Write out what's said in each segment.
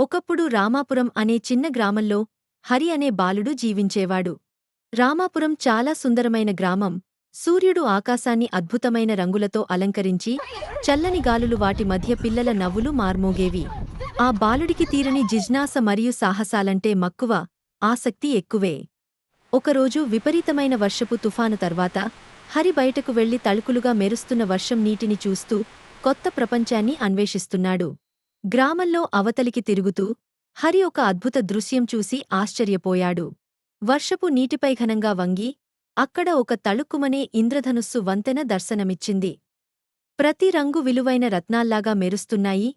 ఒకప్పుడు రామాపురం అనే చిన్న గ్రామంలో హరి అనే బాలుడు జీవించేవాడు. రామాపురం చాలా సుందరమైన గ్రామం. సూర్యుడు ఆకాశాన్ని అద్భుతమైన రంగులతో అలంకరించి చల్లని గాలులు వాటి మధ్య పిల్లల నవ్వులు మార్మోగేవి. ఆ బాలుడికి తీరని జిజ్ఞాస మరియు సాహసాలంటే మక్కువ ఆసక్తి ఎక్కువే. ఒకరోజు విపరీతమైన వర్షపు తుఫాను తర్వాత హరి బయటకు వెళ్ళి తళుకులుగా మెరుస్తున్న వర్షం నీటిని చూస్తూ కొత్త ప్రపంచాన్ని అన్వేషిస్తున్నాడు. గ్రామంలో అవతలికి తిరుగుతూ హరి ఒక అద్భుత దృశ్యం చూసి ఆశ్చర్యపోయాడు. వర్షపు నీటిపై ఘనంగా వంగి అక్కడ ఒక తళుక్కుమనే ఇంద్రధనుస్సు వంతెన దర్శనమిచ్చింది. ప్రతి రంగు విలువైన రత్నాల్లాగా మెరుస్తున్నాయి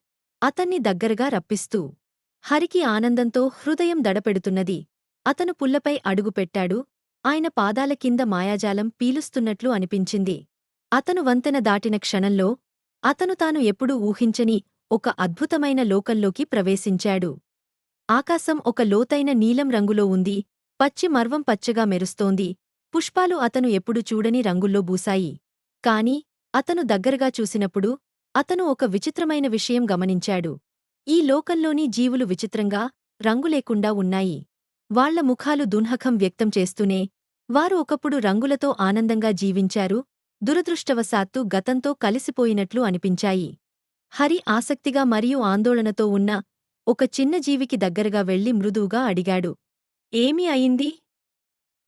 అతన్ని దగ్గరగా రప్పిస్తూ. హరికి ఆనందంతో హృదయం దడపెడుతున్నది. అతను పుల్లపై అడుగుపెట్టాడు ఆయన పాదాల కింద మాయాజాలం పీలుస్తున్నట్లు అనిపించింది. అతను వంతెన దాటిన క్షణంలో అతను తాను ఎప్పుడూ ఊహించని ఒక అద్భుతమైన లోకంలోకి ప్రవేశించాడు. ఆకాశం ఒక లోతైన నీలం రంగులో ఉంది. పచ్చి మర్వం పచ్చగా మెరుస్తోంది. పుష్పాలు అతను ఎప్పుడు చూడని రంగుల్లో బూసాయి. కాని అతను దగ్గరగా చూసినప్పుడు అతను ఒక విచిత్రమైన విషయం గమనించాడు. ఈ లోకంలోని జీవులు విచిత్రంగా రంగులేకుండా ఉన్నాయి. వాళ్ళ ముఖాలు దున్హకం వ్యక్తం చేస్తూనే వారు ఒకప్పుడు రంగులతో ఆనందంగా జీవించారు. దురదృష్టవశాత్తు గతంతో కలిసిపోయినట్లు అనిపించాయి. హరి ఆసక్తిగా మరియు ఆందోళనతో ఉన్న ఒక చిన్న జీవికి దగ్గరగా వెళ్ళి మృదువుగా అడిగాడు. ఏమి అయింది?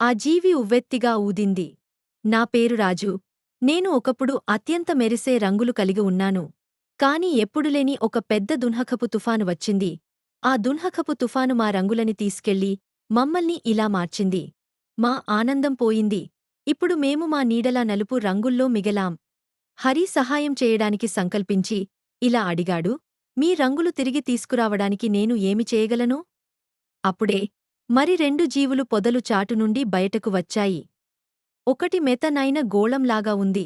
ఆ జీవి ఉవ్వెత్తిగా ఊదింది. నా పేరు రాజు. నేను ఒకప్పుడు అత్యంత మెరిసే రంగులు కలిగి ఉన్నాను. కాని ఎప్పుడులేని ఒక పెద్ద దున్హకపు తుఫాను వచ్చింది. ఆ దున్హకపు తుఫాను మా రంగులని తీసుకెళ్ళి మమ్మల్ని ఇలా మార్చింది. మా ఆనందం పోయింది. ఇప్పుడు మేము మా నీడలా నలుపు రంగుల్లో మిగలాం. హరి సహాయం చేయడానికి సంకల్పించి ఇలా అడిగాడు మీ రంగులు తిరిగి తీసుకురావడానికి నేను ఏమి చేయగలను? అప్పుడే మరి రెండు జీవులు పొదలు చాటు నుండి బయటకు వచ్చాయి. ఒకటి మెతనైన గోళంలాగా ఉంది.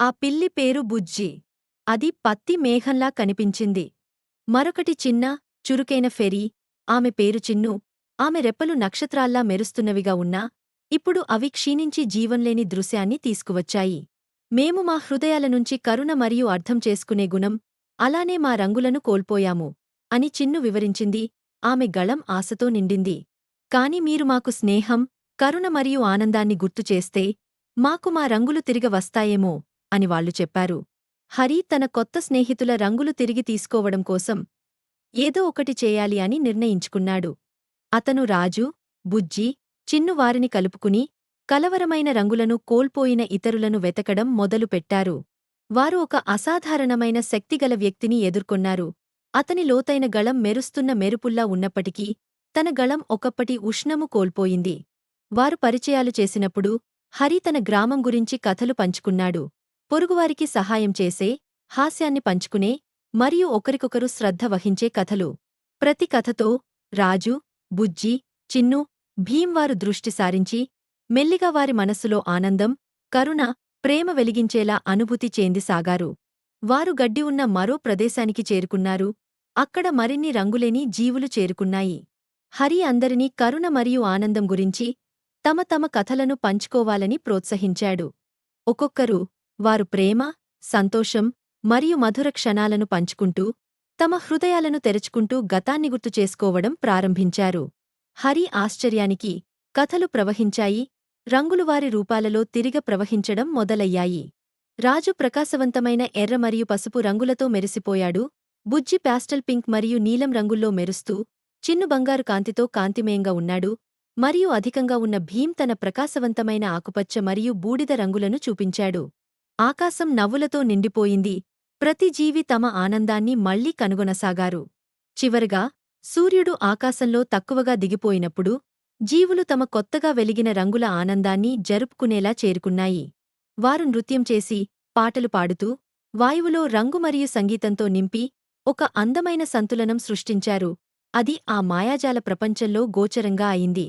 ఆ పిల్లి పేరు బుజ్జి. అది పత్తి మేఘంలా కనిపించింది. మరొకటి చిన్న చురుకైన ఫెరీ. ఆమె పేరు చిన్ను. ఆమె రెప్పలు నక్షత్రాల్లా మెరుస్తున్నవిగా ఉన్నా ఇప్పుడు అవి క్షీణించి జీవంలేని దృశ్యాన్ని తీసుకువచ్చాయి. మేము మా హృదయాల నుంచి కరుణ మరియు అర్థం చేసుకునే గుణం అలానే మా రంగులను కోల్పోయాము అని చిన్ను వివరించింది. ఆమె గళం ఆశతో నిండింది. కాని మీరు మాకు స్నేహం కరుణ మరియు ఆనందాన్ని గుర్తుచేస్తే మాకు మా రంగులు తిరిగి వస్తాయేమో అని వాళ్ళు చెప్పారు. హరి తన కొత్త స్నేహితుల రంగులు తిరిగి తీసుకోవడం కోసం ఏదో ఒకటి చేయాలి అని నిర్ణయించుకున్నాడు. అతను రాజు బుజ్జి చిన్నువారిని కలుపుకుని కలవరమైన రంగులను కోల్పోయిన ఇతరులను వెతకడం మొదలుపెట్టారు వారు ఒక అసాధారణమైన శక్తిగల వ్యక్తిని ఎదుర్కొన్నారు. అతని లోతైన గళం మెరుస్తున్న మెరుపుల్లా ఉన్నప్పటికీ తన గళం ఒకప్పటి ఉష్ణము కోల్పోయింది. వారు పరిచయాలు చేసినప్పుడు హరి తన గ్రామం గురించి కథలు పంచుకున్నాడు. పొరుగువారికి సహాయం చేసే హాస్యాన్ని పంచుకునే మరియు ఒకరికొకరు శ్రద్ధ వహించే కథలు. ప్రతి కథతో రాజు బుజ్జి చిన్ను భీంవారు దృష్టి సారించి మెల్లిగా వారి మనస్సులో ఆనందం కరుణ ప్రేమ వెలిగించేలా అనుభూతి చెందిసాగారు వారు గడ్డి ఉన్న మరో ప్రదేశానికి చేరుకున్నారు. అక్కడ మరిన్ని రంగులేని జీవులు చేరుకున్నాయి. హరి అందరినీ కరుణ మరియు ఆనందం గురించి తమ తమ కథలను పంచుకోవాలని ప్రోత్సహించాడు. ఒక్కొక్కరు వారు ప్రేమ సంతోషం మరియు మధుర క్షణాలను పంచుకుంటూ తమ హృదయాలను తెరుచుకుంటూ గతాన్ని గుర్తు చేసుకోవడం ప్రారంభించారు. హరి ఆశ్చర్యానికి కథలు ప్రవహించాయి రంగులు వారి రూపాలలో తిరిగ ప్రవహించడం మొదలయ్యాయి. రాజు ప్రకాశవంతమైన ఎర్ర మరియు పసుపు రంగులతో మెరిసిపోయాడు బుజ్జి ప్యాస్టల్ పింక్ మరియు నీలం రంగుల్లో మెరుస్తూ చిన్ను బంగారు కాంతితో కాంతిమయంగా ఉన్నాడు మరియు అధికంగా ఉన్న భీం తన ప్రకాశవంతమైన ఆకుపచ్చ మరియు బూడిద రంగులను చూపించాడు. ఆకాశం నవ్వులతో నిండిపోయింది ప్రతి జీవి తమ ఆనందాన్ని మళ్ళీ కనుగొనసాగారు. చివరగా సూర్యుడు ఆకాశంలో తక్కువగా దిగిపోయినప్పుడు జీవులు తమ కొత్తగా వెలిగిన రంగుల ఆనందాన్ని జరుపుకునేలా చేరుకున్నాయి. వారు నృత్యం చేసి పాటలు పాడుతూ వాయువులో రంగు మరియు సంగీతంతో నింపి ఒక అందమైన సంతులనం సృష్టించారు. అది ఆ మాయాజాల ప్రపంచంలో గోచరంగా అయింది.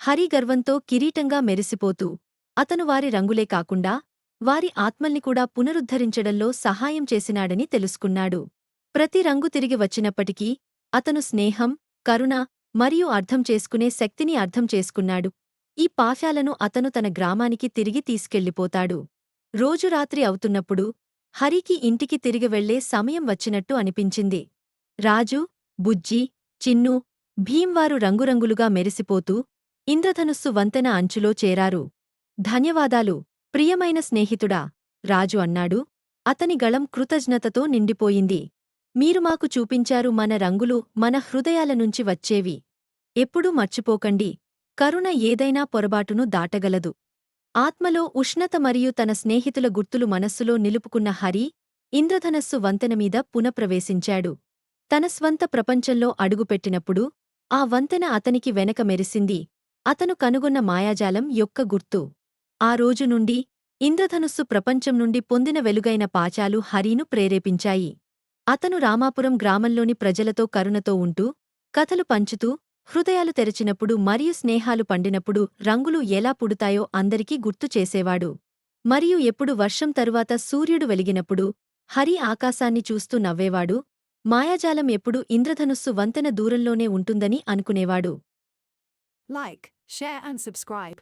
హరి గర్వంతో కిరీటంగా మెరిసిపోతూ అతను వారి రంగులే కాకుండా వారి ఆత్మల్ని కూడా పునరుద్ధరించడంలో సహాయం చేసినాడని తెలుసుకున్నాడు. ప్రతి రంగు తిరిగి వచ్చినప్పటికీ అతను స్నేహం కరుణ మరియు అర్థం చేసుకునే శక్తిని అర్థం చేసుకున్నాడు. ఈ పాఫ్యాలను అతను తన గ్రామానికి తిరిగి తీసుకెళ్ళిపోతాడు. రోజురాత్రి అవుతున్నప్పుడు హరికి ఇంటికి తిరిగి వెళ్ళే సమయం వచ్చినట్టు అనిపించింది. రాజు బుజ్జి చిన్ను భీంవారు రంగురంగులుగా మెరిసిపోతూ ఇంద్రధనుస్సు వంతెన అంచులో చేరారు. ధన్యవాదాలు ప్రియమైన స్నేహితుడా రాజు అన్నాడు. అతని గళం కృతజ్ఞతతో నిండిపోయింది. మీరు మాకు చూపించారు మన రంగులు మన హృదయాల నుంచి వచ్చేవి. ఎప్పుడూ మర్చిపోకండి. కరుణ ఏదైనా పొరబాటును దాటగలదు. ఆత్మలో ఉష్ణత మరియు తన స్నేహితుల గుర్తులు మనస్సులో నిలుపుకున్న హరి ఇంద్రధనస్సు వంతెనమీద పునఃప్రవేశించాడు. తన స్వంత ప్రపంచంలో అడుగుపెట్టినప్పుడు ఆ వంతెన అతనికి వెనక మెరిసింది. అతను కనుగొన్న మాయాజాలం యొక్క గుర్తు. ఆ రోజు నుండి ఇంద్రధనుస్సు ప్రపంచం నుండి పొందిన వెలుగైన పాచాలు హరీను ప్రేరేపించాయి. అతను రామాపురం గ్రామంలోని ప్రజలతో కరుణతో ఉంటూ కథలు పంచుతూ హృదయాలు తెరచినప్పుడు మరియు స్నేహాలు పండినప్పుడు రంగులు ఎలా పుడతాయో అందరికీ గుర్తు చేసేవాడు. మరియు ఎప్పుడు వర్షం తరువాత సూర్యుడు వెలిగినప్పుడు హరి ఆకాశాన్ని చూస్తూ నవ్వేవాడు. మాయాజాలం ఎప్పుడు ఇంద్రధనుస్సు వంతెన దూరంలోనే ఉంటుందని అనుకునేవాడు. Like share and subscribe